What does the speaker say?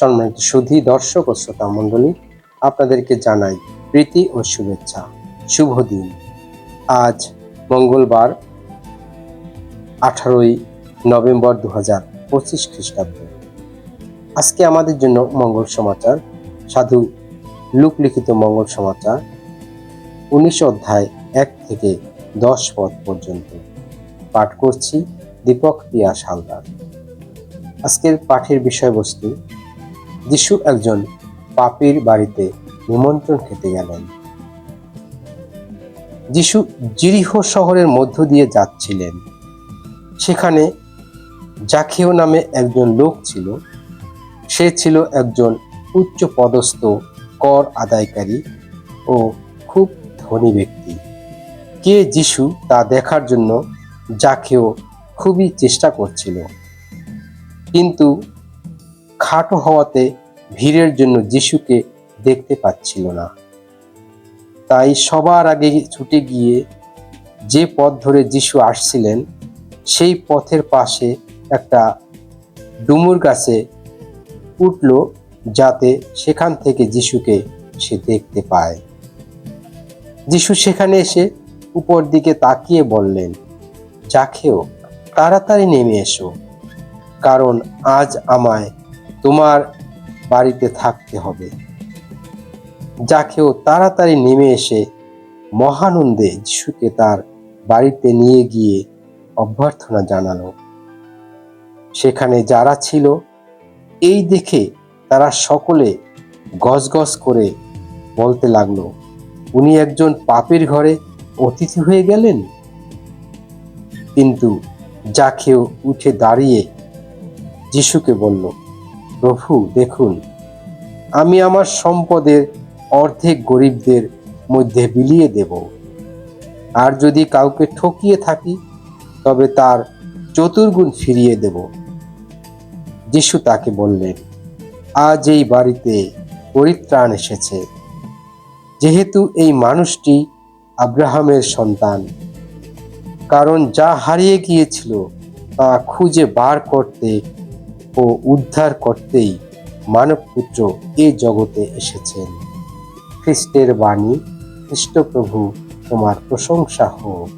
সম্মানিত সুধী দর্শক ও শ্রোতা মণ্ডলী, আপনাদেরকে জানাই প্রীতি ও শুভেচ্ছা। শুভ দিন। আজ মঙ্গলবার, আঠারোই নভেম্বর দু হাজার পঁচিশ খ্রিস্টাব্দ। আজকে আমাদের জন্য মঙ্গল সমাচার, সাধু লুক লিখিত মঙ্গল সমাচার, উনিশ অধ্যায় এক থেকে দশ পদ পর্যন্ত। পাঠ করছি দীপক পিয়া হালদার। আজকের পাঠের বিষয়বস্তু যিশু একজন পাপীর বাড়িতে নিমন্ত্রণ খেতে গেলেন। যিশু জিরিহ শহরের মধ্য দিয়ে যাচ্ছিলেন। সেখানে জাখিও নামে একজন লোক ছিল। সে ছিল একজন উচ্চ পদস্থ কর আদায়কারী ও খুব ধনী ব্যক্তি। কে যিশু তা দেখার জন্য জাকেও খুবই চেষ্টা করছিল। কিন্তু খাটো হওয়াতে ভিড়ের জন্য যিশুকে দেখতে পাচ্ছিল না। তাই সবার আগে ছুটে গিয়ে যে পথ ধরে যিশু আসছিলেন, সেই পথের পাশে একটা ডুমুর গাছে উঠল যাতে সেখান থেকে যিশুকে সে দেখতে পায়। যিশু সেখানে এসে উপর দিকে তাকিয়ে বললেন যাখেও তাড়াতাড়ি নেমে এসো, কারণ আজ আমায় তোমার বাড়িতে থাকতে হবে। যাকেও তাড়াতাড়ি নেমে এসে মহানন্দে যিশুকে তার বাড়িতে নিয়ে গিয়ে অভ্যর্থনা জানালো। সেখানে যারা ছিল, এই দেখে তারা সকলে গজগজ করে বলতে লাগল, উনি একজন পাপের ঘরে অতিথি হয়ে গেলেন? কিন্তু যাকেও উঠে দাঁড়িয়ে যিশুকে বলল প্রভু, দেখুন, আমি আমার সম্পদের অর্ধেক গরিবদের মধ্যে বিলিয়ে দেব। আর যদি কাউকে ঠকিয়ে থাকি, তবে তার চতুর্গুণ ফিরিয়ে দেব। যিশু তাকে বললেন, আজ এই বাড়িতে পরিত্রাণ এসেছে। যেহেতু এই মানুষটি আব্রাহামের সন্তান, কারণ যা হারিয়ে গিয়েছিল তা খুঁজে বার করতে ও উদ্ধার করতেই মানবপুত্র এ জগতে এসেছেন। খ্রিস্টের বাণী খ্রিস্টপ্রভু তোমার প্রশংসা হোক।